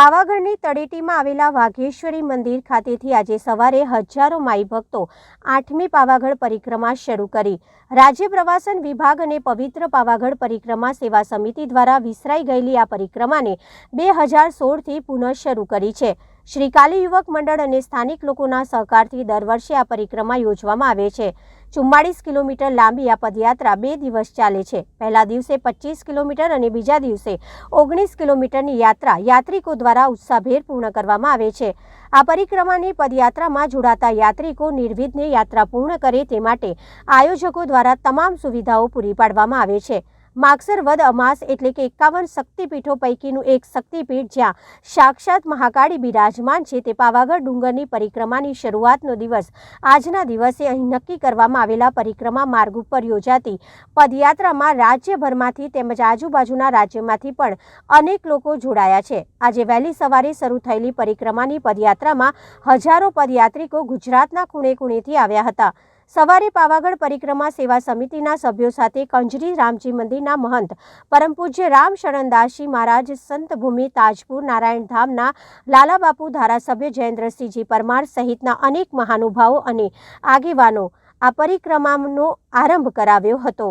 પાવાગઢની તળેટીમાં આવેલા વાઘેશ્વરી મંદિર ખાતેથી આજે સવારે હજારો માઈ ભક્તો આઠમી પાવાગઢ પરિક્રમા શરૂ કરી. રાજ્ય પ્રવાસન વિભાગ અને પવિત્ર પાવાગઢ પરિક્રમા સેવા સમિતિ દ્વારા વિસરાઈ ગયેલી આ પરિક્રમાને બે હજાર સોળથી પુનઃ શરૂ કરી છે. શ્રી કાલી યુવક મંડળ અને સ્થાનિક લોકોના સહકારથી દર વર્ષે આ પરિક્રમા યોજવામાં આવે છે. ચુમ્માળીસ કિલોમીટર લાંબી આ પદયાત્રા બે દિવસ ચાલે છે. પહેલા દિવસે પચીસ કિલોમીટર અને બીજા દિવસે ઓગણીસ કિલોમીટરની યાત્રા યાત્રિકો દ્વારા ઉત્સાહભેર પૂર્ણ કરવામાં આવે છે. આ પરિક્રમાની પદયાત્રામાં જોડાતા યાત્રિકો નિર્વિઘ્ને યાત્રા પૂર્ણ કરે તે માટે આયોજકો દ્વારા તમામ સુવિધાઓ પૂરી પાડવામાં આવે છે. માગસર વદ અમાસ એટલે કે એકાવન શક્તિપીઠો પૈકીનું એક શક્તિપીઠ જ્યાં સાક્ષાત મહાકાળી બિરાજમાન છે તે પાવાગઢ ડુંગરની પરિક્રમાની શરૂઆતનો દિવસ. આજના દિવસે અહીં નક્કી કરવામાં આવેલા પરિક્રમા માર્ગ ઉપર યોજાતી પદયાત્રામાં રાજ્યભરમાંથી તેમજ આજુબાજુના રાજ્યમાંથી પણ અનેક લોકો જોડાયા છે. આજે વહેલી સવારે શરૂ થયેલી પરિક્રમાની પદયાત્રામાં હજારો પદયાત્રિકો ગુજરાતના ખૂણે ખૂણેથી આવ્યા હતા. સવારે પાવાગઢ પરિક્રમા સેવા સમિતિના સભ્યો સાથે કંજરી રામજી મંદિરના મહંત પરમ પૂજ્ય રામ શરણદાસજી મહારાજ, સંત ભૂમિ તાજપુર નારાયણ ધામના લાલાબાપુ ધારાસભ્ય જયેન્દ્રસિંહજી પરમાર સહિતના અનેક મહાનુભાવો અને આગેવાનો આ પરિક્રમાનો આરંભ કરાવ્યો હતો.